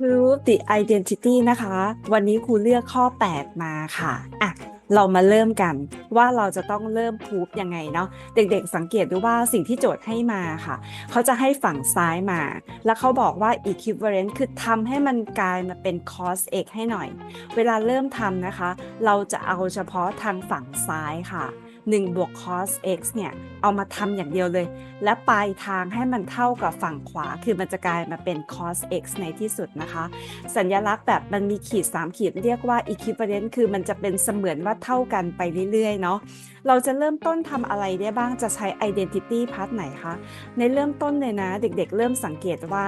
prove the identity นะคะ วันนี้ครูเลือกข้อ 8 มาค่ะอะ เรามาเริ่มกันว่าเราจะต้องเริ่ม prove ยังไงเนาะเด็กๆสังเกตดูว่าสิ่งที่โจทย์ให้มาค่ะ เขาจะให้ฝั่งซ้ายมา แล้วเขาบอกว่า equivalent คือทำให้มันกลายมาเป็น cos x ให้หน่อย เวลาเริ่มทำนะคะ เราจะเอาเฉพาะทางฝั่งซ้ายค่ะ 1บวก cos x เนี่ยเอามาทำอย่างเดียวเลย และปลายทางให้มันเท่ากับฝั่งขวา คือมันจะกลายมาเป็น cos x ในที่สุดนะคะ สัญลักษณ์แบบมันมีขีด 3 ขีดเรียกว่า equivalent คือมันจะเป็นเสมือนว่าเท่ากันไปเรื่อยๆเนาะเราจะเริ่มต้นทำอะไรได้บ้างจะใช้ identity part ไหนคะ ในเริ่มต้นเลยนะ เด็กๆ เริ่มสังเกตว่า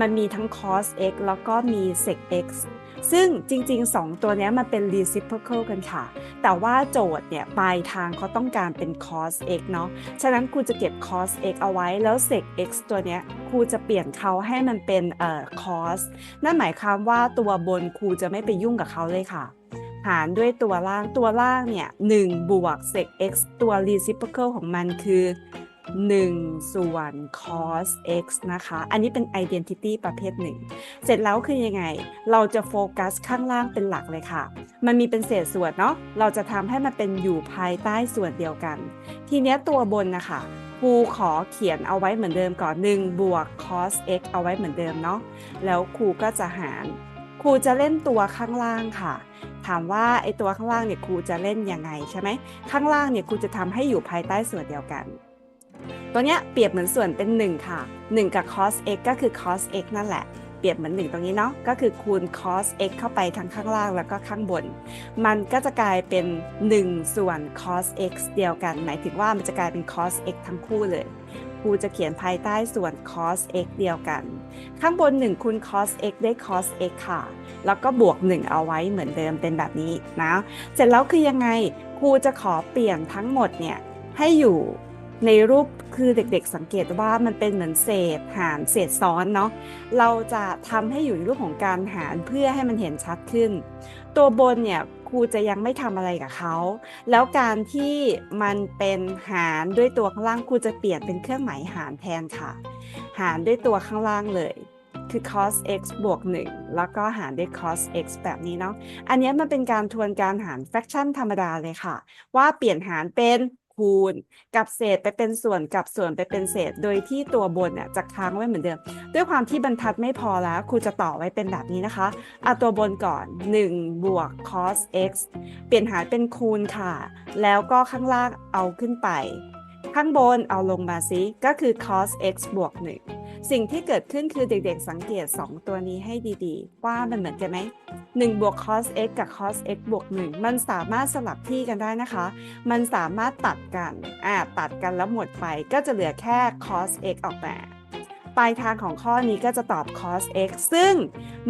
มันมีทั้ง cos x แล้วก็มี sec x ซึ่งจริง ๆ 2 ตัวนี้มันเป็น reciprocal กันค่ะ แต่ว่าโจทย์เนี่ยปลายทางเขาต้องการเป็น cos x เนาะ ฉะนั้นครูจะเก็บ cos x เอาไว้ แล้ว sec x ตัวเนี้ยครูจะเปลี่ยนเขาให้มันเป็นเอ่อ cos นั่นหมายความว่าตัวบนครูจะไม่ไปยุ่งกับเขาเลยค่ะ หารด้วยตัวล่าง ตัวล่างเนี่ย1บวก sec x ตัว reciprocal ของมันคือ 1 ส่วน cos x นะคะ อันนี้เป็น identity ประเภทหนึ่ง เสร็จแล้วคือยังไง เราจะโฟกัสข้างล่างเป็นหลักเลยค่ะ มันมีเป็นเศษส่วนเนาะ เราจะทำให้มันเป็นอยู่ภายใต้ส่วนเดียวกัน ทีเนี้ยตัวบนนะคะครูขอเขียนเอาไว้เหมือนเดิมก่อน1บวก cos x เอาไว้เหมือนเดิมเนาะ แล้วครูก็จะหาร ครูจะเล่นตัวข้างล่างค่ะถามว่าไอตัวข้างล่างเนี่ยครูจะเล่นยังไงใช่ไหมข้างล่างเนี่ยครูจะทำให้อยู่ภายใต้ส่วนเดียวกัน ตัวเนี้ยเปรียบเหมือนส่วนเป็น 1 ค่ะ 1 กับ cos x ก็คือ cos x นั่นแหละ เปรียบเหมือน 1 ตรงนี้เนาะ ก็คือคูณ cos x เข้าไปทั้งข้างล่างแล้วก็ข้างบน มันก็จะกลายเป็น 1 ส่วน cos x เดียวกัน หมายถึงว่ามันจะกลายเป็น cos x ทั้งคู่เลยครูจะเขียนภายใต้ส่วน cos x เดียวกัน ข้างบน 1 คูณ cos x ได้ cos x ค่ะ แล้วก็บวก 1 เอาไว้เหมือนเดิมเป็นแบบนี้นะ เสร็จแล้วคือยังไง ครูจะขอเปลี่ยนทั้งหมดเนี่ยให้อยู่ ในรูปคือเด็กๆสังเกตว่ามันเป็นเหมือนเศษหารเศษซ้อนเนาะเราจะทำให้อยู่ในรูปของการหารเพื่อให้มันเห็นชัดขึ้น ตัวบนเนี่ยครูจะยังไม่ทำอะไรกับเขา แล้วการที่มันเป็นหารด้วยตัวข้างล่างครูจะเปลี่ยนเป็นเครื่องหมายหารแทนค่ะ หารด้วยตัวข้างล่างเลยคือ cos x บวก 1 แล้วก็หารด้วย cos x แบบนี้เนาะ อันนี้มันเป็นการทวนการหาร fraction ธรรมดาเลยค่ะ ว่าเปลี่ยนหารเป็น คูณ กับเศษไปเป็นส่วนกับส่วนไปเป็นเศษ โดยที่ตัวบนเนี่ยจะค้างไว้เหมือนเดิม ด้วยความที่บรรทัดไม่พอแล้วครูจะต่อไว้เป็นแบบนี้นะคะเอาตัวบนก่อน 1 บวก cos x เปลี่ยนหารเป็นคูณค่ะ แล้วก็ข้างล่างเอาขึ้นไป ข้างบนเอาลงมาซิก็คือ cos x บวก1 สิ่งที่เกิดขึ้นคือเด็กๆ สังเกต 2 ตัวนี้ให้ดีๆ ว่ามันเหมือนกันไหม1บวก cos x กับ cos x บวก 1 มันสามารถสลับที่กันได้นะคะ มันสามารถตัดกันอ่าตัดกันแล้วหมดไปก็จะเหลือแค่ cos x ออกมาปลายทางของข้อนี้ก็จะตอบ cos x ซึ่ง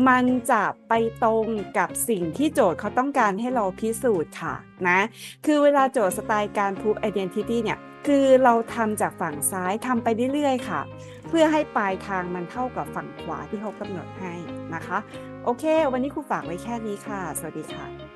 มันจะไปตรงกับสิ่งที่โจทย์เขาต้องการให้เราพิสูจน์ค่ะนะ คือเวลาโจทย์สไตล์การ prove identity เนี่ย คือเราทำจากฝั่งซ้ายทำไปเรื่อยๆ ค่ะ เพื่อให้ปลายทางมันเท่ากับฝั่งขวาที่เขากำหนดให้นะคะ โอเค วันนี้ครูฝากไว้แค่นี้ค่ะ สวัสดีค่ะ